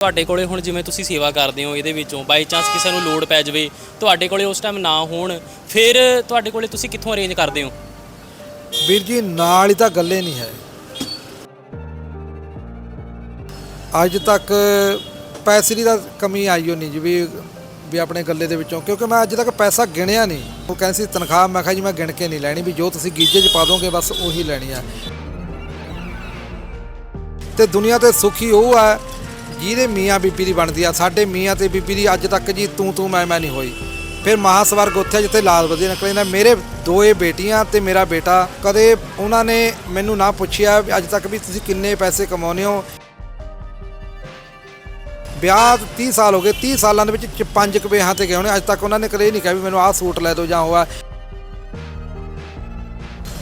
ਤੁਹਾਡੇ ਕੋਲੇ ਹੁਣ ਜਿਵੇਂ ਤੁਸੀਂ ਸੇਵਾ ਕਰਦੇ ਹੋ, ਇਹਦੇ ਵਿੱਚੋਂ ਬਾਈ ਚਾਂਸ ਕਿਸੇ ਨੂੰ ਲੋੜ ਪੈ ਜਾਵੇ, ਤੁਹਾਡੇ ਕੋਲੇ ਉਸ ਟਾਈਮ ਨਾ ਹੋਣ, ਫਿਰ ਤੁਹਾਡੇ ਕੋਲੇ ਤੁਸੀਂ ਕਿੱਥੋਂ ਅਰੇਂਜ ਕਰਦੇ ਹੋ? ਵੀਰ ਜੀ, ਨਾਲ ਹੀ ਤਾਂ ਗੱਲੇ ਨਹੀਂ ਹੈ। ਅੱਜ ਤੱਕ ਪੈਸੇ ਦੀ ਤਾਂ ਕਮੀ ਆਈ ਓ ਨਹੀਂ ਜੀ ਵੀ ਵੀ ਆਪਣੇ ਗੱਲੇ ਦੇ ਵਿੱਚੋਂ, ਕਿਉਂਕਿ ਮੈਂ ਅੱਜ ਤੱਕ ਪੈਸਾ ਗਿਣਿਆ ਨਹੀਂ। ਉਹ ਕਹਿੰਦੇ ਸੀ ਤਨਖਾਹ, ਮੈਂ ਕਿਹਾ ਜੀ ਮੈਂ ਗਿਣ ਕੇ ਨਹੀਂ ਲੈਣੀ ਵੀ ਜੋ ਤੁਸੀਂ ਗੀਜੇ 'ਚ ਪਾ ਦੋਗੇ, ਬਸ ਉਹੀ ਲੈਣੀ ਆ। ਤੇ ਦੁਨੀਆ ਤੇ ਸੁਖੀ ਉਹ ਆ ਜਿਹਦੇ ਮੀਆਂ ਬੀਬੀ ਦੀ ਬਣਦੀ ਆ, ਸਾਡੇ ਮੀਆਂ ਤੇ ਬੀਬੀ ਦੀ ਅੱਜ ਤੱਕ ਜੀ ਤੂੰ ਤੂੰ ਮੈਂ ਮੈਂ ਨਹੀਂ ਹੋਈ। ਫਿਰ ਮਹਾਸਵਰਗ ਉੱਥੇ ਜਿੱਥੇ ਲਾਲ ਵਧੀਆ ਨਿਕਲੇ ਨੇ ਮੇਰੇ ਦੋਏ ਬੇਟੀਆਂ ਤੇ ਮੇਰਾ ਬੇਟਾ, ਕਦੇ ਉਹਨਾਂ ਨੇ ਮੈਨੂੰ ਨਾ ਪੁੱਛਿਆ ਵੀ ਅੱਜ ਤੱਕ ਵੀ ਤੁਸੀਂ ਕਿੰਨੇ ਪੈਸੇ ਕਮਾਉਂਦੇ ਹੋ। ਵਿਆਹ 30 ਸਾਲ ਹੋ ਗਏ 30 ਸਾਲਾਂ ਦੇ ਵਿੱਚ ਪੰਜ ਕੁ ਵਿਆਹਾਂ ਤੇ ਗਏ ਹੋਣੇ। ਅੱਜ ਤੱਕ ਉਹਨਾਂ ਨੇ ਕਦੇ ਇਹ ਨਹੀਂ ਕਿਹਾ ਵੀ ਮੈਨੂੰ ਆਹ ਸੂਟ ਲੈ ਦਿਓ ਜਾਂ ਹੋਆ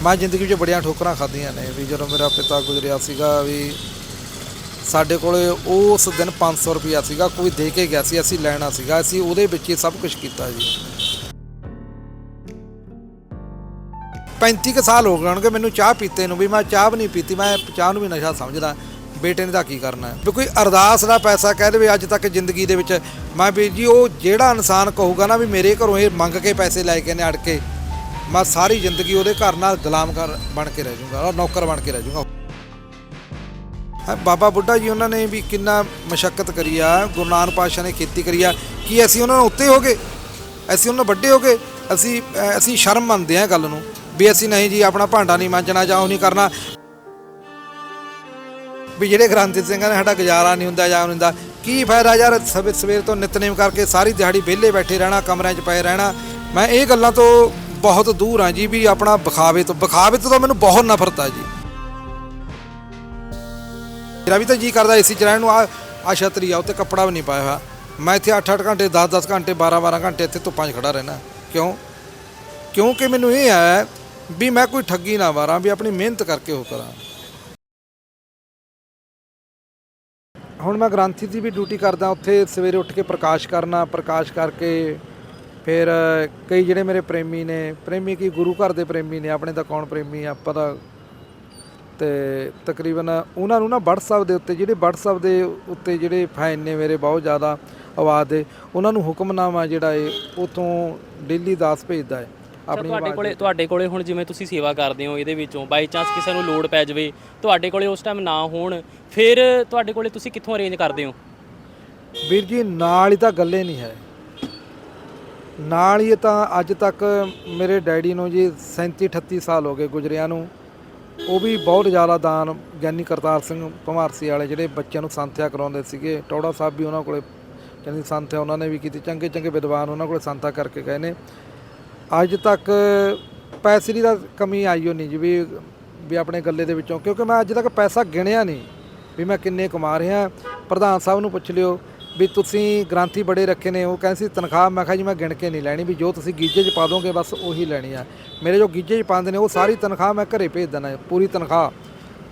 ਮੈਂ ਜ਼ਿੰਦਗੀ ਵਿੱਚ ਬੜੀਆਂ ਠੋਕਰਾਂ ਖਾਧੀਆਂ ਨੇ ਵੀ ਜਦੋਂ ਮੇਰਾ ਪਿਤਾ ਗੁਜ਼ਰਿਆ ਸੀਗਾ ਵੀ ਸਾਡੇ ਕੋਲੇ ਉਸ ਦਿਨ 500 ਰੁਪਿਆ ਸੀਗਾ, ਕੋਈ ਦੇ ਕੇ ਗਿਆ ਸੀ, ਅਸੀਂ ਲੈਣਾ ਸੀਗਾ, ਅਸੀਂ ਉਹਦੇ ਵਿੱਚ ਹੀ ਸਭ ਕੁਝ ਕੀਤਾ ਜੀ। 35 ਕੁ ਸਾਲ ਹੋ ਗਏ ਹੋਣਗੇ, ਮੈਨੂੰ ਚਾਹ ਪੀਤੇ ਨੂੰ ਵੀ, ਮੈਂ ਚਾਹ ਵੀ ਨਹੀਂ ਪੀਤੀ, ਮੈਂ ਚਾਹ ਨੂੰ ਵੀ ਨਸ਼ਾ ਸਮਝਦਾ, ਬੇਟੇ ਨੇ ਤਾਂ ਕੀ ਕਰਨਾ। ਵੀ ਕੋਈ ਅਰਦਾਸ ਦਾ ਪੈਸਾ ਕਹਿ ਦੇਵੇ, ਅੱਜ ਤੱਕ ਜ਼ਿੰਦਗੀ ਦੇ ਵਿੱਚ, ਮੈਂ ਵੀ ਜੀ, ਉਹ ਜਿਹੜਾ ਇਨਸਾਨ ਕਹੂਗਾ ਨਾ ਵੀ ਮੇਰੇ ਘਰੋਂ ਇਹ ਮੰਗ ਕੇ ਪੈਸੇ ਲੈ ਕੇ ਨੇ ਅੜ ਕੇ, ਮੈਂ ਸਾਰੀ ਜ਼ਿੰਦਗੀ ਉਹਦੇ ਘਰ ਨਾਲ ਗੁਲਾਮ ਕਰ ਬਣ ਕੇ ਰਹਿ ਜਾਊਂਗਾ ਔਰ ਨੌਕਰ ਬਣ ਕੇ ਰਹਿ ਜਾਊਂਗਾ ਬਾਬਾ ਬੁੱਢਾ ਜੀ ਉਹਨਾਂ ਨੇ ਵੀ ਕਿੰਨਾ ਮਸ਼ੱਕਤ ਕਰੀ ਆ, ਗੁਰੂ ਨਾਨਕ ਪਾਤਸ਼ਾਹ ਨੇ ਖੇਤੀ ਕਰੀ ਆ, ਕੀ ਅਸੀਂ ਉਹਨਾਂ ਨੂੰ ਉੱਤੇ ਹੋ ਗਏ? ਅਸੀਂ ਉਹਨਾਂ ਨੂੰ ਵੱਡੇ ਹੋ ਗਏ? ਅਸੀਂ ਅਸੀਂ ਸ਼ਰਮ ਮੰਨਦੇ ਆ ਗੱਲ ਨੂੰ, ਵੀ ਅਸੀਂ ਨਹੀਂ ਜੀ, ਆਪਣਾ ਭਾਂਡਾ ਨਹੀਂ ਮਾਂਜਣਾ ਜਾਂ ਉਹ ਨਹੀਂ ਕਰਨਾ। ਵੀ ਜਿਹੜੇ ਗ੍ਰੰਥੀ ਸਿੰਘਾਂ ਨੇ ਸਾਡਾ ਗੁਜ਼ਾਰਾ ਨਹੀਂ ਹੁੰਦਾ ਜਾਂ ਉਹ ਨਹੀਂ ਹੁੰਦਾ, ਕੀ ਫਾਇਦਾ ਯਾਰ ਸਵੇਰ ਸਵੇਰ ਤੋਂ ਨਿਤਨੇਮ ਕਰਕੇ ਸਾਰੀ ਦਿਹਾੜੀ ਵਿਹਲੇ ਬੈਠੇ ਰਹਿਣਾ, ਕਮਰਿਆਂ 'ਚ ਪਏ ਰਹਿਣਾ। ਮੈਂ ਇਹ ਗੱਲਾਂ ਤੋਂ ਬਹੁਤ ਦੂਰ ਹਾਂ ਜੀ, ਵੀ ਆਪਣਾ ਵਿਖਾਵੇ ਤੋਂ ਵਿਖਾਵੇ ਤੋਂ ਤਾਂ ਮੈਨੂੰ ਬਹੁਤ ਨਫ਼ਰਤ ਆ ਜੀ। ਮੇਰਾ ਵੀ ਤਾਂ ਜੀ ਕਰਦਾ ਏਸੀ ਚ ਨੂੰ ਆ ਆ ਛਤਰੀ ਆ, ਉੱਤੇ ਕੱਪੜਾ ਵੀ ਨਹੀਂ ਪਾਇਆ ਹੋਇਆ। ਮੈਂ ਇੱਥੇ 8-8 ਘੰਟੇ 10-10 ਘੰਟੇ 12-12 ਘੰਟੇ ਇੱਥੇ ਧੁੱਪਾਂ 'ਚ ਖੜਾ ਰਹਿਣਾ ਕਿਉਂ? ਕਿਉਂਕਿ ਮੈਨੂੰ ਇਹ ਹੈ ਵੀ ਮੈਂ ਕੋਈ ਠੱਗੀ ਨਾ ਮਾਰਾਂ ਵੀ ਆਪਣੀ ਮਿਹਨਤ ਕਰਕੇ ਉਹ ਕਰਾਂ। ਹੁਣ ਮੈਂ ਗ੍ਰੰਥੀ ਦੀ ਵੀ ਡਿਊਟੀ ਕਰਦਾ, ਉੱਥੇ ਸਵੇਰੇ ਉੱਠ ਕੇ ਪ੍ਰਕਾਸ਼ ਕਰਨਾ, ਪ੍ਰਕਾਸ਼ ਕਰਕੇ ਫਿਰ ਕਈ ਜਿਹੜੇ ਮੇਰੇ ਪ੍ਰੇਮੀ ਨੇ, ਪ੍ਰੇਮੀ ਕੀ ਗੁਰੂ ਘਰ ਦੇ ਪ੍ਰੇਮੀ ਨੇ, ਆਪਣੇ ਤਾਂ ਕੌਣ ਪ੍ਰੇਮੀ ਆਪਾਂ ਤਾਂ ਤੇ ਤਕਰੀਬਨ ਉਹਨਾਂ ਨੂੰ ਨਾ WhatsApp ਦੇ ਉੱਤੇ ਜਿਹੜੇ WhatsApp ਦੇ ਉੱਤੇ ਜਿਹੜੇ ਫੈਨ ਨੇ ਮੇਰੇ ਬਹੁਤ ਜ਼ਿਆਦਾ ਆਵਾਜ਼ ਦੇ ਉਹਨਾਂ ਨੂੰ ਹੁਕਮਨਾਮਾ ਜਿਹੜਾ ਏ ਉਤੋਂ ਡੇਲੀ ਦਾਸ ਭੇਜਦਾ ਹੈ ਆਪਣੀ ਤੁਹਾਡੇ ਕੋਲੇ। ਤੁਹਾਡੇ ਕੋਲੇ ਹੁਣ ਜਿਵੇਂ ਤੁਸੀਂ ਸੇਵਾ ਕਰਦੇ ਹੋ ਇਹਦੇ ਵਿੱਚੋਂ ਬਾਈ ਚਾਂਸ ਕਿਸੇ ਨੂੰ ਲੋੜ ਪੈ ਜਾਵੇ ਤੁਹਾਡੇ ਕੋਲੇ ਉਸ ਟਾਈਮ ਨਾ ਹੋਣ ਫਿਰ ਤੁਹਾਡੇ ਕੋਲੇ ਤੁਸੀਂ ਕਿੱਥੋਂ ਅਰੇਂਜ ਕਰਦੇ ਹੋ? ਵੀਰ ਜੀ ਨਾਲ ਹੀ ਤਾਂ ਗੱਲੇ ਨਹੀਂ ਹੈ। ਨਾਲ ਹੀ ਤਾਂ ਅੱਜ ਤੱਕ ਮੇਰੇ ਡੈਡੀ ਨੂੰ ਜੀ 37 38 ਸਾਲ ਹੋ ਗਏ ਗੁਜਰਿਆਂ ਨੂੰ। ਉਹ ਵੀ ਬਹੁਤ ਜ਼ਿਆਦਾ ਦਾਨ ਗਿਆਨੀ ਕਰਤਾਰ ਸਿੰਘ ਭਮਾਰਸੀ ਵਾਲੇ ਜਿਹੜੇ ਬੱਚਿਆਂ ਨੂੰ ਸੰਥਿਆ ਕਰਾਉਂਦੇ ਸੀਗੇ, ਟੌੜਾ ਸਾਹਿਬ ਵੀ ਉਹਨਾਂ ਕੋਲੇ ਕਹਿੰਦੀ ਸੰਥਿਆ ਉਹਨਾਂ ਨੇ ਵੀ ਕੀਤੀ, ਚੰਗੇ ਚੰਗੇ ਵਿਦਵਾਨ ਉਹਨਾਂ ਕੋਲੇ ਸੰਥਾ ਕਰਕੇ ਗਏ ਨੇ। ਅੱਜ ਤੱਕ ਪੈਸੇ ਦੀ ਤਾਂ ਕਮੀ ਆਈ ਓ ਨਹੀਂ ਜੀ ਵੀ ਵੀ ਆਪਣੇ ਗੱਲੇ ਦੇ ਵਿੱਚੋਂ, ਕਿਉਂਕਿ ਮੈਂ ਅੱਜ ਤੱਕ ਪੈਸਾ ਗਿਣਿਆ ਨਹੀਂ ਵੀ ਮੈਂ ਕਿੰਨੇ ਕਮਾ ਰਿਹਾ। ਪ੍ਰਧਾਨ ਸਾਹਿਬ ਨੂੰ ਪੁੱਛ ਲਿਓ ਵੀ ਤੁਸੀਂ ਗ੍ਰਾਂਥੀ ਬੜੇ ਰੱਖੇ ਨੇ, ਉਹ ਕਹਿੰਦੇ ਸੀ ਤਨਖਾਹ, ਮੈਂ ਕਿਹਾ ਜੀ ਮੈਂ ਗਿਣ ਕੇ ਨਹੀਂ ਲੈਣੀ, ਵੀ ਜੋ ਤੁਸੀਂ ਗੀਜੇ 'ਚ ਪਾ ਦੋਗੇ ਬਸ ਉਹੀ ਲੈਣੀ ਆ। ਮੇਰੇ ਜੋ ਗੀਜੇ 'ਚ ਪਾਉਂਦੇ ਨੇ, ਉਹ ਸਾਰੀ ਤਨਖਾਹ ਮੈਂ ਘਰੇ ਭੇਜ ਦੇਣਾ ਪੂਰੀ ਤਨਖਾਹ।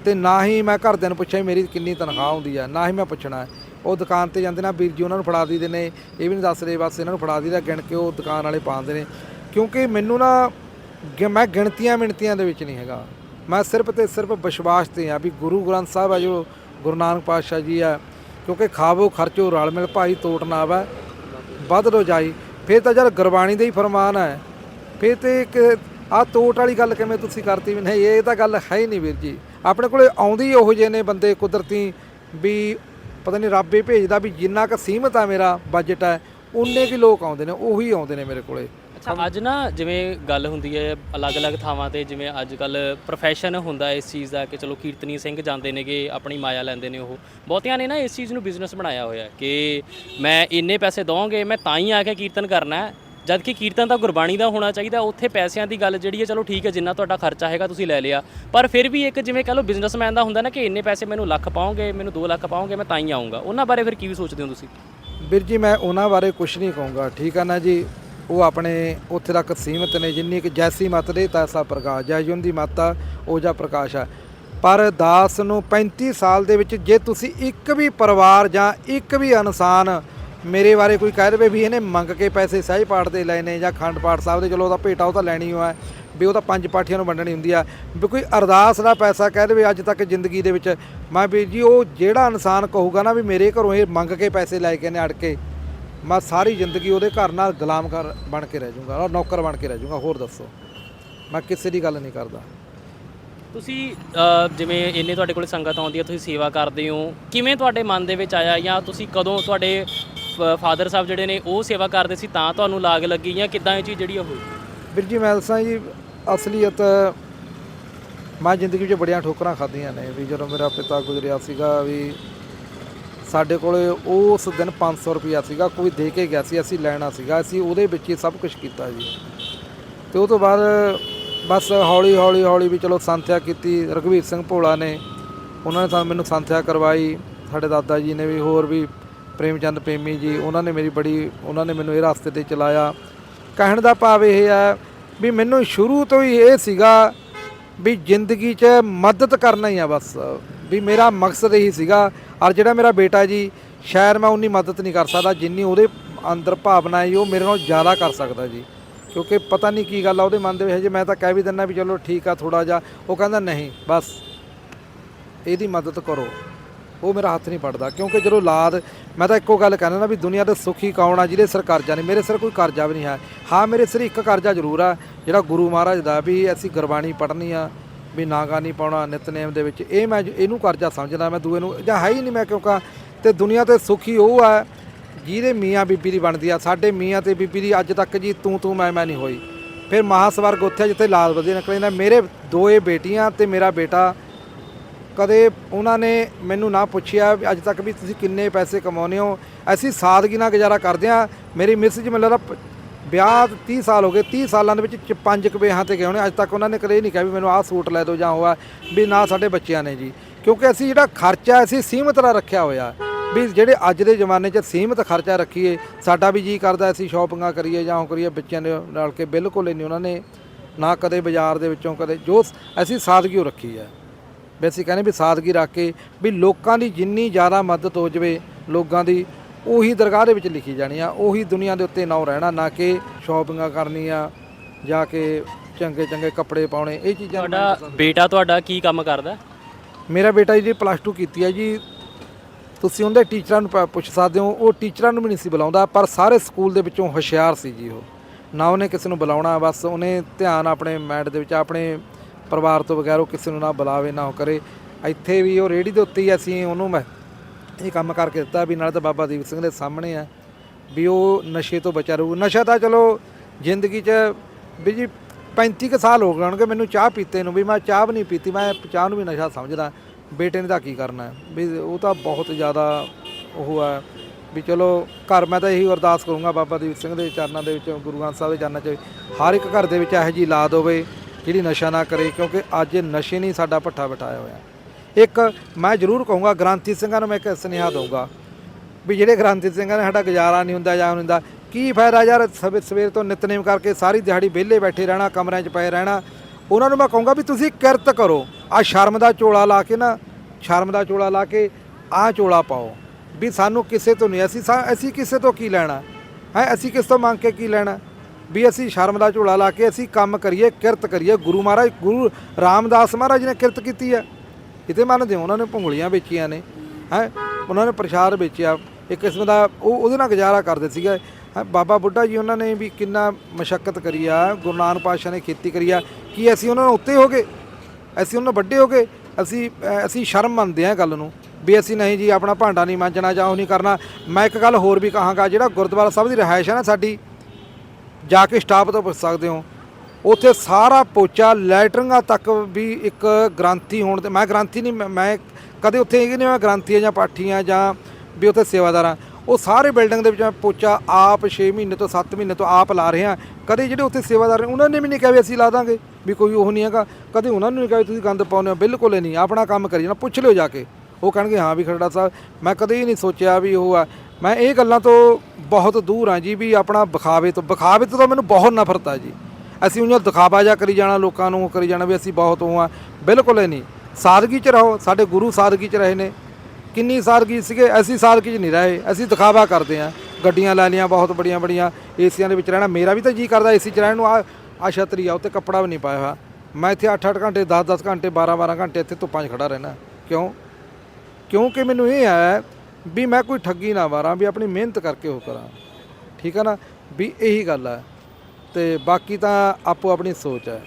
ਤੇ ਨਾ ਹੀ ਮੈਂ ਘਰਦਿਆਂ ਨੂੰ ਪੁੱਛਿਆ ਵੀ ਮੇਰੀ ਕਿੰਨੀ ਤਨਖਾਹ ਹੁੰਦੀ ਆ, ਨਾ ਹੀ ਮੈਂ ਪੁੱਛਣਾ। ਉਹ ਦੁਕਾਨ ਤੇ ਜਾਂਦੇ ਨਾ, ਵੀਰ ਜੀ ਉਹਨਾਂ ਨੂੰ ਫੜਾ ਦਈਦੇ ਨੇ, ਇਹ ਵੀ ਨਹੀਂ ਦੱਸਦੇ ਬਸ ਇਹਨਾਂ ਨੂੰ ਫੜਾ ਦਈਦਾ ਗਿਣ ਕੇ, ਉਹ ਦੁਕਾਨ ਵਾਲੇ ਪਾਉਂਦੇ ਨੇ। ਕਿਉਂਕਿ ਮੈਨੂੰ ਨਾ ਗ- ਮੈਂ ਗਿਣਤੀਆਂ ਮਿਣਤੀਆਂ ਦੇ ਵਿੱਚ ਨਹੀਂ ਹੈਗਾ। ਮੈਂ ਸਿਰਫ ਤੇ ਸਿਰਫ ਵਿਸ਼ਵਾਸ ਤੇ ਆ, ਵੀ ਗੁਰੂ ਗ੍ਰੰਥ ਸਾਹਿਬ ਆ ਜੋ ਗੁਰੂ ਨਾਨਕ ਪਾਤਸ਼ਾਹ ਜੀ ਆ ਕਿਉਂਕਿ ਖਾਵੋ, ਖਰਚੋ, ਰਲ ਮਿਲ ਭਾਈ ਤੋਟ ਨਾ ਆਵੈ, ਵੱਧ ਰੋਜ਼ਾਈ ਫੇਰ ਤਾਂ ਯਾਰ ਗੁਰਬਾਣੀ ਦਾ ਹੀ ਫਰਮਾਨ ਹੈ। ਫੇਰ ਤੇ ਇੱਕ ਆ ਤੋਟ ਵਾਲੀ ਗੱਲ ਕਿਵੇਂ ਤੁਸੀਂ ਕਰਤੀ ਵੀ ਨਹੀਂ, ਇਹ ਤਾਂ ਗੱਲ ਹੈ ਹੀ ਨਹੀਂ ਵੀਰ ਜੀ। ਆਪਣੇ ਕੋਲੇ ਆਉਂਦੀ ਉਹੋ ਜਿਹੇ ਨੇ ਬੰਦੇ ਕੁਦਰਤੀ ਵੀ ਪਤਾ ਨਹੀਂ ਰੱਬ ਹੀ ਭੇਜਦਾ ਵੀ ਜਿੰਨਾ ਕੁ ਸੀਮਤ ਆ ਮੇਰਾ ਬਜਟ ਹੈ, ਉਨੇ ਕੀ ਲੋਕ ਆਉਂਦੇ ਨੇ, ਉਹੀ ਆਉਂਦੇ ਨੇ ਮੇਰੇ ਕੋਲੇ। ਅੱਛਾ, ਅੱਜ ਨਾ ਜਿਵੇਂ ਗੱਲ ਹੁੰਦੀ ਹੈ ਅਲੱਗ-ਅਲੱਗ ਥਾਵਾਂ ਤੇ, ਜਿਵੇਂ ਅੱਜ ਕੱਲ ਪ੍ਰੋਫੈਸ਼ਨ ਹੁੰਦਾ ਇਸ ਚੀਜ਼ ਦਾ ਕਿ ਚਲੋ ਕੀਰਤਨੀ ਸਿੰਘ ਜਾਂਦੇ ਨੇਗੇ, ਆਪਣੀ ਮਾਇਆ ਲੈਂਦੇ ਨੇ ਉਹ। ਬਹੁਤਿਆਂ ਨੇ ਨਾ ਇਸ ਚੀਜ਼ ਨੂੰ ਬਿਜ਼ਨਸ ਬਣਾਇਆ ਹੋਇਆ ਕਿ ਮੈਂ ਇੰਨੇ ਪੈਸੇ ਦਵਾਂਗੇ, ਮੈਂ ਤਾਂ ਹੀ ਆ ਕੇ ਕੀਰਤਨ ਕਰਨਾ ਹੈ। ਜਦ ਕਿ ਕੀਰਤਨ ਤਾਂ ਗੁਰਬਾਣੀ ਦਾ ਹੋਣਾ ਚਾਹੀਦਾ, ਉੱਥੇ ਪੈਸਿਆਂ ਦੀ ਗੱਲ ਜਿਹੜੀ ਹੈ, ਚਲੋ ਠੀਕ ਹੈ, ਜਿੰਨਾ ਤੁਹਾਡਾ ਖਰਚਾ ਹੈਗਾ ਤੁਸੀਂ ਲੈ ਲਿਆ। ਪਰ ਫਿਰ ਵੀ ਇੱਕ ਜਿਵੇਂ ਕਹ ਲਓ ਬਿਜ਼ਨਸਮੈਨ ਦਾ ਹੁੰਦਾ ਨਾ ਕਿ ਇੰਨੇ ਪੈਸੇ ਮੈਨੂੰ ਲੱਖ ਪਾਓਗੇ, ਮੈਨੂੰ 2 ਲੱਖ ਪਾਓਗੇ, ਮੈਂ ਤਾਂ ਹੀ ਆਉਂਗਾ ਉਹਨਾਂ ਬਾਰੇ ਫਿਰ ਕੀ ਸੋਚਦੇ ਹੋ ਤੁਸੀਂ? ਵੀਰ ਜੀ, ਮੈਂ ਉਹਨਾਂ ਬਾਰੇ ਕੁਝ ਨਹੀਂ ਕਹੂੰਗਾ। ਠੀਕ ਆ ਨਾ ਜੀ? ਉਹ ਆਪਣੇ ਉੱਥੇ ਤੱਕ ਸੀਮਤ ਨੇ, ਜਿੰਨੀ ਕਿ ਜੈਸੀ ਮਤ ਦੇ ਤੈਸਾ ਪ੍ਰਕਾਸ਼, ਜੈ ਜੁਨ ਦੀ ਮਾਤਾ ਉਹ ਜਾ ਪ੍ਰਕਾਸ਼ ਹੈ ਪਰ ਦਾਸ ਨੂੰ 35 ਸਾਲ ਦੇ ਵਿੱਚ ਜੇ ਤੁਸੀਂ ਇੱਕ ਵੀ ਪਰਿਵਾਰ ਜਾਂ ਇੱਕ ਵੀ ਇਨਸਾਨ ਮੇਰੇ ਬਾਰੇ ਕੋਈ ਕਹਿ ਦੇਵੇ ਵੀ ਇਹਨੇ ਮੰਗ ਕੇ ਪੈਸੇ ਸਹਿਜ ਪਾਠ ਦੇ ਲਏ ਨੇ ਜਾਂ ਖੰਡ ਪਾਠ ਸਾਹਿਬ ਦੇ, ਚਲੋ ਉਹਦਾ ਭੇਟਾ ਉਹ ਤਾਂ ਲੈਣੀ ਹੋਇਆ ਵੀ ਉਹ ਤਾਂ ਪੰਜ ਪਾਠੀਆਂ ਨੂੰ ਵੰਡਣੀ ਹੁੰਦੀ ਆ। ਵੀ ਕੋਈ ਅਰਦਾਸ ਦਾ ਪੈਸਾ ਕਹਿ ਦੇਵੇ ਅੱਜ ਤੱਕ ਜ਼ਿੰਦਗੀ ਦੇ ਵਿੱਚ, ਮੈਂ ਵੀ ਜੀ ਉਹ ਜਿਹੜਾ ਇਨਸਾਨ ਕਹੂਗਾ ਨਾ ਵੀ ਮੇਰੇ ਘਰੋਂ ਇਹ ਮੰਗ ਕੇ ਪੈਸੇ ਲੈ ਕੇ ਨੇ ਅੜ ਕੇ ਮੈਂ ਸਾਰੀ ਜ਼ਿੰਦਗੀ ਉਹਦੇ ਘਰ ਨਾਲ ਗੁਲਾਮ ਕਰ ਬਣ ਕੇ ਰਹਿ ਜਾਊਂਗਾ ਔਰ ਨੌਕਰ ਬਣ ਕੇ ਰਹਿ ਜਾਊਂਗਾ ਹੋਰ ਦੱਸੋ। ਮੈਂ ਕਿਸੇ ਦੀ ਗੱਲ ਨਹੀਂ ਕਰਦਾ। ਤੁਸੀਂ ਜਿਵੇਂ ਇੰਨੇ ਤੁਹਾਡੇ ਕੋਲ ਸੰਗਤ ਆਉਂਦੀ ਹੈ ਤੁਸੀਂ ਸੇਵਾ ਕਰਦੇ ਹੋ ਕਿਵੇਂ ਤੁਹਾਡੇ ਮਨ ਦੇ ਵਿੱਚ ਆਇਆ ਜਾਂ ਤੁਸੀਂ ਕਦੋਂ ਤੁਹਾਡੇ ਫਾਦਰ ਸਾਹਿਬ ਜਿਹੜੇ ਨੇ ਉਹ ਸੇਵਾ ਕਰਦੇ ਸੀ ਤਾਂ ਤੁਹਾਨੂੰ ਲਾਗ ਲੱਗੀ ਜਾਂ ਕਿੱਦਾਂ ਇਹ ਚੀਜ਼ ਜਿਹੜੀ ਉਹ ਹੋਈ? ਵੀਰ ਜੀ ਮੈਂ ਦੱਸਾਂ ਜੀ ਅਸਲੀਅਤ ਮੈਂ ਜ਼ਿੰਦਗੀ ਵਿੱਚ ਬੜੀਆਂ ਠੋਕਰਾਂ ਖਾਧੀਆਂ ਨੇ ਵੀ ਜਦੋਂ ਮੇਰਾ ਪਿਤਾ ਗੁਜ਼ਰਿਆ ਸੀਗਾ ਵੀ ਸਾਡੇ ਕੋਲੇ ਉਸ ਦਿਨ 500 ਰੁਪਿਆ ਸੀਗਾ, ਕੋਈ ਦੇ ਕੇ ਗਿਆ ਸੀ, ਅਸੀਂ ਲੈਣਾ ਸੀਗਾ, ਅਸੀਂ ਉਹਦੇ ਵਿੱਚ ਹੀ ਸਭ ਕੁਝ ਕੀਤਾ ਜੀ। ਤੇ ਉਹ ਤੋਂ ਬਾਅਦ ਬਸ ਹੌਲੀ ਹੌਲੀ ਹੌਲੀ ਵੀ ਚਲੋ ਸੰਥਿਆ ਕੀਤੀ ਰਘਵੀਰ ਸਿੰਘ ਭੋਲਾ ਨੇ, ਉਹਨਾਂ ਨੇ ਤਾਂ ਮੈਨੂੰ ਸੰਥਿਆ ਕਰਵਾਈ, ਸਾਡੇ ਦਾਦਾ ਜੀ ਨੇ ਵੀ, ਹੋਰ ਵੀ ਪ੍ਰੇਮਚੰਦ ਪ੍ਰੇਮੀ ਜੀ, ਉਹਨਾਂ ਨੇ ਮੇਰੀ ਬੜੀ, ਉਹਨਾਂ ਨੇ ਮੈਨੂੰ ਇਹ ਰਸਤੇ ਤੇ ਚਲਾਇਆ। ਕਹਿਣ ਦਾ ਭਾਵ ਇਹ ਹੈ ਵੀ ਮੈਨੂੰ ਸ਼ੁਰੂ ਤੋਂ ਹੀ ਇਹ ਸੀਗਾ ਵੀ ਜ਼ਿੰਦਗੀ 'ਚ ਮਦਦ ਕਰਨਾ ਹੀ ਆ ਬਸ, ਵੀ ਮੇਰਾ ਮਕਸਦ ਇਹੀ ਸੀਗਾ ਔਰ ਜਿਹੜਾ ਮੇਰਾ ਬੇਟਾ ਜੀ ਸ਼ਾਇਦ ਮੈਂ ਉਨੀ ਮਦਦ ਨਹੀਂ ਕਰ ਸਕਦਾ ਜਿੰਨੀ ਉਹਦੇ ਅੰਦਰ ਭਾਵਨਾ ਹੈ ਜੀ, ਉਹ ਮੇਰੇ ਨਾਲੋਂ ਜ਼ਿਆਦਾ ਕਰ ਸਕਦਾ ਜੀ। ਕਿਉਂਕਿ ਪਤਾ ਨਹੀਂ ਕੀ ਗੱਲ ਆ ਉਹਦੇ ਮਨ ਦੇ ਵਿੱਚ ਹਜੇ ਮੈਂ ਤਾਂ ਕਹਿ ਵੀ ਦਿੰਦਾ ਵੀ ਚਲੋ ਠੀਕ ਆ ਥੋੜਾ ਜਿਹਾ ਉਹ ਕਹਿੰਦਾ ਨਹੀਂ ਬਸ। ਇਹਦੀ ਮਦਦ ਕਰੋ। ਉਹ ਮੇਰਾ ਹੱਥ ਨਹੀਂ ਪੜਦਾ ਕਿਉਂਕਿ ਜਦੋਂ ਲਾਦ ਮੈਂ ਤਾਂ ਇੱਕੋ ਗੱਲ ਕਹਿੰਦਾ ਨਾ ਵੀ ਦੁਨੀਆ ਦੇ ਸੁਖੀ ਕੌਣ ਆ ਜਿਹਦੇ ਸਿਰ ਕਰਜ਼ਾ ਨਹੀਂ ਮੇਰੇ ਸਿਰ ਕੋਈ ਕਰਜ਼ਾ ਵੀ ਨਹੀਂ ਹੈ। ਹਾਂ ਮੇਰੇ ਸਿਰ ਇੱਕ ਕਰਜ਼ਾ ਜ਼ਰੂਰ ਆ ਜਿਹੜਾ ਗੁਰੂ ਮਹਾਰਾਜ ਦਾ ਵੀ ਅਸੀਂ ਗੁਰਬਾਣੀ ਪੜ੍ਹਨੀ ਆ। ਵੀ ਨਾਗਾ ਨਹੀਂ ਪਾਉਣਾ, ਨਿਤਨੇਮ ਦੇ ਵਿੱਚ। ਇਹ ਮੈਂ ਇਹਨੂੰ ਕਰਜ਼ਾ ਸਮਝਦਾ, ਮੈਂ ਦੂਏ ਨੂੰ ਜਾਂ ਹੈ ਹੀ ਨਹੀਂ ਮੈਂ ਕਿਉਂਕਿ ਤੇ ਦੁਨੀਆ ਤੇ ਸੁਖੀ ਉਹ ਆ ਜਿਹਦੇ ਮੀਆਂ ਬੀਬੀ ਦੀ ਬਣਦੀ ਆ। ਸਾਡੇ ਮੀਆਂ ਤੇ ਬੀਬੀ ਦੀ ਅੱਜ ਤੱਕ ਜੀ ਤੂੰ ਤੂੰ, ਮੈਂ ਮੈਂ ਨਹੀਂ ਹੋਈ। ਫਿਰ ਮਹਾਸਵਰਗ ਉੱਥੇ ਜਿੱਥੇ ਲਾਲ ਵਧੀਆ ਨਿਕਲੇ ਨੇ ਮੇਰੇ ਦੋਏ ਬੇਟੀਆਂ ਤੇ ਮੇਰਾ ਬੇਟਾ, ਕਦੇ ਉਹਨਾਂ ਨੇ ਮੈਨੂੰ ਨਾ ਪੁੱਛਿਆ ਵੀ ਅੱਜ ਤੱਕ ਵੀ ਤੁਸੀਂ ਕਿੰਨੇ ਪੈਸੇ ਕਮਾਉਂਦੇ ਹੋ? ਅਸੀਂ ਸਾਦਗੀ ਨਾਲ ਗੁਜ਼ਾਰਾ ਕਰਦੇ ਆ ਮੇਰੀ ਮਿਸ ਜੀ ਮੈਨੂੰ ਲੱਗਦਾ ਵਿਆਹ 30 ਸਾਲ ਹੋ ਗਏ 30 ਸਾਲਾਂ ਦੇ ਵਿੱਚ ਚ- ਪੰਜ ਕੁ ਵਿਆਹਾਂ ਤੇ ਗਏ ਹੋਣੇ, ਅੱਜ ਤੱਕ ਉਹਨਾਂ ਨੇ ਕਦੇ ਇਹ ਨਹੀਂ ਕਿਹਾ ਵੀ ਮੈਨੂੰ ਆਹ ਸੂਟ ਲੈ ਦਿਓ ਜਾਂ ਹੋਆ ਵੀ ਨਾ ਸਾਡੇ ਬੱਚਿਆਂ ਨੇ ਜੀ। ਕਿਉਂਕਿ ਅਸੀਂ ਜਿਹੜਾ ਖਰਚਾ ਅਸੀਂ ਸੀਮਤ ਨਾਲ ਰੱਖਿਆ ਹੋਇਆ। ਵੀ ਜਿਹੜੇ ਅੱਜ ਦੇ ਜ਼ਮਾਨੇ 'ਚ ਸੀਮਤ ਖਰਚਾ ਰੱਖੀਏ, ਸਾਡਾ ਵੀ ਜੀ ਕਰਦਾ, ਅਸੀਂ ਸ਼ਾਪਿੰਗਾਂ ਕਰੀਏ ਜਾਂ ਉਹ ਕਰੀਏ, ਬੱਚਿਆਂ ਦੇ ਨਾਲ ਕੇ ਬਿਲਕੁਲ ਹੀ ਨਹੀਂ ਉਹਨਾਂ ਨੇ ਨਾ ਕਦੇ ਬਾਜ਼ਾਰ ਦੇ ਵਿੱਚੋਂ ਕਦੇ, ਜੋ ਸ- ਅਸੀਂ ਸਾਦਗੀ ਓ ਰੱਖੀ ਹੈ। ਵੀ ਅਸੀਂ ਕਹਿੰਦੇ ਵੀ ਸਾਦਗੀ ਰੱਖ ਕੇ ਵੀ ਲੋਕਾਂ ਦੀ ਜਿੰਨੀ ਜ਼ਿਆਦਾ ਮਦਦ ਹੋ ਜਾਵੇ, ਲੋਕਾਂ ਦੀ ਉਹੀ ਦਰਗਾਹ ਦੇ ਵਿੱਚ ਲਿਖੀ ਜਾਣੀ ਆ ਉਹੀ ਦੁਨੀਆ ਦੇ ਉੱਤੇ ਨਾਂ ਰਹਿਣਾ ਨਾ ਕਿ ਸ਼ਾਪਿੰਗਾਂ ਕਰਨੀਆਂ ਜਾ ਕੇ ਚੰਗੇ ਚੰਗੇ ਕੱਪੜੇ ਪਾਉਣੇ ਇਹ ਚੀਜ਼ਾਂ ਤੁਹਾਡਾ ਬੇਟਾ ਤੁਹਾਡਾ ਕੀ ਕੰਮ ਕਰਦਾ? ਮੇਰਾ ਬੇਟਾ ਜੀ ਪਲੱਸ 2 ਕੀਤੀ ਹੈ ਜੀ। ਤੁਸੀਂ ਉਹਦੇ ਟੀਚਰਾਂ ਨੂੰ ਪੁੱਛ ਸਕਦੇ ਹੋ ਉਹ ਟੀਚਰਾਂ ਨੂੰ ਵੀ ਨਹੀਂ ਸੀ ਬੁਲਾਉਂਦਾ ਪਰ ਸਾਰੇ ਸਕੂਲ ਦੇ ਵਿੱਚੋਂ ਹੁਸ਼ਿਆਰ ਸੀ ਜੀ ਉਹ। ਨਾ ਉਹਨੇ ਕਿਸੇ ਨੂੰ ਬੁਲਾਉਣਾ ਬਸ ਉਹਨੇ ਧਿਆਨ ਆਪਣੇ ਮਾਈਂਡ ਦੇ ਵਿੱਚ ਆਪਣੇ ਪਰਿਵਾਰ ਤੋਂ ਬਗੈਰ ਉਹ ਕਿਸੇ ਨੂੰ ਨਾ ਬੁਲਾਵੇ ਨਾ ਉਹ ਕਰੇ। ਇੱਥੇ ਵੀ ਉਹ ਰੇੜੀ ਦੇ ਉੱਤੇ ਹੀ ਅਸੀਂ ਉਹਨੂੰ ਮੈਂ ਇਹ ਕੰਮ ਕਰਕੇ ਦਿੱਤਾ ਵੀ ਨਾਲ ਤਾਂ ਬਾਬਾ ਦੀਪ ਸਿੰਘ ਦੇ ਸਾਹਮਣੇ ਆ, ਵੀ ਉਹ ਨਸ਼ੇ ਤੋਂ ਬਚਾ ਰਹੂ। ਨਸ਼ਾ ਤਾਂ ਚਲੋ ਜ਼ਿੰਦਗੀ 'ਚ ਵੀ ਜੀ 35 ਕੁ ਸਾਲ ਹੋ ਗਏ ਹੋਣਗੇ, ਮੈਨੂੰ ਚਾਹ ਪੀਤੇ ਨੂੰ ਵੀ, ਮੈਂ ਚਾਹ ਵੀ ਨਹੀਂ ਪੀਤੀ, ਮੈਂ ਚਾਹ ਨੂੰ ਵੀ ਨਸ਼ਾ ਸਮਝਦਾ, ਬੇਟੇ ਨੇ ਤਾਂ ਕੀ ਕਰਨਾ? ਵੀ ਉਹ ਤਾਂ ਬਹੁਤ ਜ਼ਿਆਦਾ ਉਹ ਹੈ ਵੀ ਚਲੋ ਘਰ ਮੈਂ ਤਾਂ ਇਹੀ ਅਰਦਾਸ ਕਰੂੰਗਾ ਬਾਬਾ ਦੀਪ ਸਿੰਘ ਦੇ ਚਰਨਾਂ ਦੇ ਵਿੱਚ, ਗੁਰੂ ਗ੍ਰੰਥ ਸਾਹਿਬ ਦੇ ਚਰਨਾਂ 'ਚ, ਹਰ ਇੱਕ ਘਰ ਦੇ ਵਿੱਚ ਇਹੋ ਜਿਹੀ ਲਾਦ ਹੋਵੇ ਜਿਹੜੀ ਨਸ਼ਾ ਨਾ ਕਰੇ, ਕਿਉਂਕਿ ਅੱਜ ਨਸ਼ੇ ਨਹੀਂ ਸਾਡਾ ਪੱਠਾ ਬਿਠਾਇਆ ਹੋਇਆ। ਇੱਕ ਮੈਂ ਜ਼ਰੂਰ ਕਹੂੰਗਾ ਗ੍ਰਾਂਤੀ ਸਿੰਘਾਂ ਨੂੰ ਮੈਂ ਇੱਕ ਸੁਨੇਹਾ ਦਊਂਗਾ ਵੀ ਜਿਹੜੇ ਗ੍ਰਾਂਤੀ ਸਿੰਘਾਂ ਨੇ ਸਾਡਾ ਗੁਜ਼ਾਰਾ ਨਹੀਂ ਹੁੰਦਾ ਜਾਂ ਨਹੀਂ ਹੁੰਦਾ, ਕੀ ਫਾਇਦਾ ਯਾਰ ਸਵੇ, ਸਵੇਰ ਤੋਂ ਨਿਤਨੇਮ ਕਰਕੇ ਸਾਰੀ ਦਿਹਾੜੀ ਵਿਹਲੇ ਬੈਠੇ ਰਹਿਣਾ, ਕਮਰਿਆਂ 'ਚ ਪਏ ਰਹਿਣਾ। ਉਹਨਾਂ ਨੂੰ ਮੈਂ ਕਹੂੰਗਾ ਵੀ ਤੁਸੀਂ ਕਿਰਤ ਕਰੋ। ਆ ਸ਼ਰਮ ਦਾ ਚੋਲਾ ਲਾ ਕੇ ਨਾ, ਸ਼ਰਮ ਦਾ ਚੋਲਾ ਲਾ ਕੇ ਆਹ ਚੋਲਾ ਪਾਓ ਵੀ ਸਾਨੂੰ ਕਿਸੇ ਤੋਂ ਨਹੀਂ, ਅਸੀਂ ਸਾ- ਅਸੀਂ ਕਿਸੇ ਤੋਂ ਕੀ ਲੈਣਾ? ਹੈ, ਅਸੀਂ ਕਿਸ ਤੋਂ ਮੰਗ ਕੇ ਕੀ ਲੈਣਾ? ਵੀ ਅਸੀਂ ਸ਼ਰਮ ਦਾ ਝੋਲਾ ਲਾ ਕੇ ਅਸੀਂ ਕੰਮ ਕਰੀਏ, ਕਿਰਤ ਕਰੀਏ। ਗੁਰੂ ਮਹਾਰਾਜ, ਗੁਰੂ ਰਾਮਦਾਸ ਮਹਾਰਾਜ ਨੇ ਕਿਰਤ ਕੀਤੀ ਹੈ। ਕਿਤੇ ਮੰਨਦੇ ਹੋ ਉਹਨਾਂ ਨੇ ਭੁੰਗਲੀਆਂ ਵੇਚੀਆਂ ਨੇ ਹੈ ਉਹਨਾਂ ਨੇ ਪ੍ਰਸ਼ਾਦ ਵੇਚਿਆ ਇੱਕ ਕਿਸਮ ਦਾ ਉਹ ਉਹਦੇ ਨਾਲ ਗੁਜ਼ਾਰਾ ਕਰਦੇ ਸੀਗੇ। ਹੈਂ, ਬਾਬਾ ਬੁੱਢਾ ਜੀ ਉਹਨਾਂ ਨੇ ਵੀ ਕਿੰਨਾ ਮਸ਼ੱਕਤ ਕਰੀ ਆ ਗੁਰੂ ਨਾਨਕ ਪਾਤਸ਼ਾਹ ਨੇ ਖੇਤੀ ਕਰੀ ਆ ਕੀ ਅਸੀਂ ਉਹਨਾਂ ਨੂੰ ਉੱਤੇ ਹੋ ਗਏ? ਅਸੀਂ ਉਹਨਾਂ ਵੱਡੇ ਹੋ ਗਏ? ਅਸੀਂ ਅਸੀਂ ਸ਼ਰਮ ਮੰਨਦੇ ਹਾਂ ਗੱਲ ਨੂੰ ਵੀ ਅਸੀਂ ਨਹੀਂ ਜੀ ਆਪਣਾ ਭਾਂਡਾ ਨਹੀਂ ਮਾਂਜਣਾ ਜਾਂ ਉਹ ਨਹੀਂ ਕਰਨਾ। ਮੈਂ ਇੱਕ ਗੱਲ ਹੋਰ ਵੀ ਕਹਾਂਗਾ ਜਿਹੜਾ ਗੁਰਦੁਆਰਾ ਸਾਹਿਬ ਦੀ ਰਿਹਾਇਸ਼ ਹੈ ਨਾ ਸਾਡੀ ਜਾ ਕੇ ਸਟਾਫ ਤੋਂ ਪੁੱਛ ਸਕਦੇ ਹੋ। ਉੱਥੇ ਸਾਰਾ ਪੋਚਾ ਲੈਟਰਿੰਗਾਂ ਤੱਕ ਵੀ ਇੱਕ ਗ੍ਰਾਂਤੀ ਹੋਣ ਤੇ, ਮੈਂ ਗ੍ਰਾਂਤੀ ਨਹੀਂ, ਮੈਂ- ਮੈਂ ਕਦੇ ਉੱਥੇ ਇਹ ਨਹੀਂ ਮੈਂ ਗ੍ਰਾਂਤੀ ਆ ਜਾਂ ਪਾਠੀ ਆ ਜਾਂ ਵੀ ਉੱਥੇ ਸੇਵਾਦਾਰ। ਆ ਉਹ ਸਾਰੇ ਬਿਲਡਿੰਗ ਦੇ ਵਿੱਚ ਮੈਂ ਪੋਚਾ ਆਪ 6 ਮਹੀਨੇ ਤੋਂ 7 ਮਹੀਨੇ ਤੋਂ ਆਪ ਲਾ ਰਿਹਾ। ਕਦੇ ਜਿਹੜੇ ਉੱਥੇ ਸੇਵਾਦਾਰ ਨੇ, ਉਹਨਾਂ ਨੇ ਵੀ ਨਹੀਂ ਕਿਹਾ ਵੀ ਅਸੀਂ ਲਾ ਦਾਂਗੇ, ਵੀ ਕੋਈ ਉਹ ਨਹੀਂ ਹੈਗਾ। ਕਦੇ ਉਹਨਾਂ ਨੂੰ ਨਹੀਂ ਕਿਹਾ ਵੀ ਤੁਸੀਂ ਗੰਦ ਪਾਉਂਦੇ ਹੋ, ਬਿਲਕੁਲ ਹੀ ਨਹੀਂ। ਆਪਣਾ ਕੰਮ ਕਰੀ ਜਾਣਾ, ਪੁੱਛ ਲਿਓ ਜਾ ਕੇ। ਉਹ ਕਹਿਣਗੇ, ਹਾਂ ਵੀ ਖਰੜਾ ਸਾਹਿਬ, ਮੈਂ ਕਦੇ ਹੀ ਨਹੀਂ ਸੋਚਿਆ ਵੀ ਉਹ ਆ। ਮੈਂ ਇਹ ਗੱਲਾਂ ਤੋਂ ਬਹੁਤ ਦੂਰ ਹਾਂ ਜੀ, ਵੀ ਆਪਣਾ ਵਿਖਾਵੇ ਤੋਂ ਵਿਖਾਵੇ ਤੋਂ ਤਾਂ ਮੈਨੂੰ ਬਹੁਤ ਨਫ਼ਰਤ ਆ ਜੀ। ਅਸੀਂ ਉਹਨਾਂ ਦਿਖਾਵਾ ਜਾ ਕਰੀ ਜਾਣਾ, ਲੋਕਾਂ ਨੂੰ ਉਹ ਕਰੀ ਜਾਣਾ ਵੀ ਅਸੀਂ ਬਹੁਤ ਉਹ ਆ ਬਿਲਕੁਲ ਹੀ ਨਹੀਂ। ਸਾਦਗੀ 'ਚ ਰਹੋ। ਸਾਡੇ ਗੁਰੂ ਸਾਦਗੀ 'ਚ ਰਹੇ ਨੇ। ਕਿੰਨੀ ਸਾਦਗੀ ਸੀਗੇ? ਅਸੀਂ ਸਾਦਗੀ 'ਚ ਨਹੀਂ ਰਹੇ। ਅਸੀਂ ਦਿਖਾਵਾ ਕਰਦੇ ਆ ਗੱਡੀਆਂ ਲੈ ਲਈਆਂ, ਬਹੁਤ ਬੜੀਆਂ ਬੜੀਆਂ ਏਸੀਆਂ ਦੇ ਵਿੱਚ ਰਹਿਣਾ। ਮੇਰਾ ਵੀ ਤਾਂ ਜੀ ਕਰਦਾ ਏਸੀ 'ਚ ਰਹਿਣ ਨੂੰ। ਆ ਆ ਛਤਰੀ ਆ, ਉੱਤੇ ਕੱਪੜਾ ਵੀ ਨਹੀਂ ਪਾਇਆ ਹੋਇਆ। ਮੈਂ ਇੱਥੇ 8-8 ਘੰਟੇ 10-10 ਘੰਟੇ 12-12 ਘੰਟੇ ਇੱਥੇ ਧੁੱਪਾਂ 'ਚ ਖੜਾ ਰਹਿਣਾ। ਕਿਉਂ? ਕਿਉਂਕਿ ਮੈਨੂੰ ਇਹ ਆਇਆ ਵੀ ਮੈਂ ਕੋਈ ਠੱਗੀ ਨਾ ਮਾਰਾਂ, ਵੀ ਆਪਣੀ ਮਿਹਨਤ ਕਰਕੇ ਉਹ ਕਰਾਂ। ਠੀਕ ਹੈ ਨਾ? ਵੀ ਇਹੀ ਗੱਲ ਹੈ। ਤੇ ਬਾਕੀ ਤਾਂ ਆਪੋ ਆਪਣੀ ਸੋਚ ਹੈ।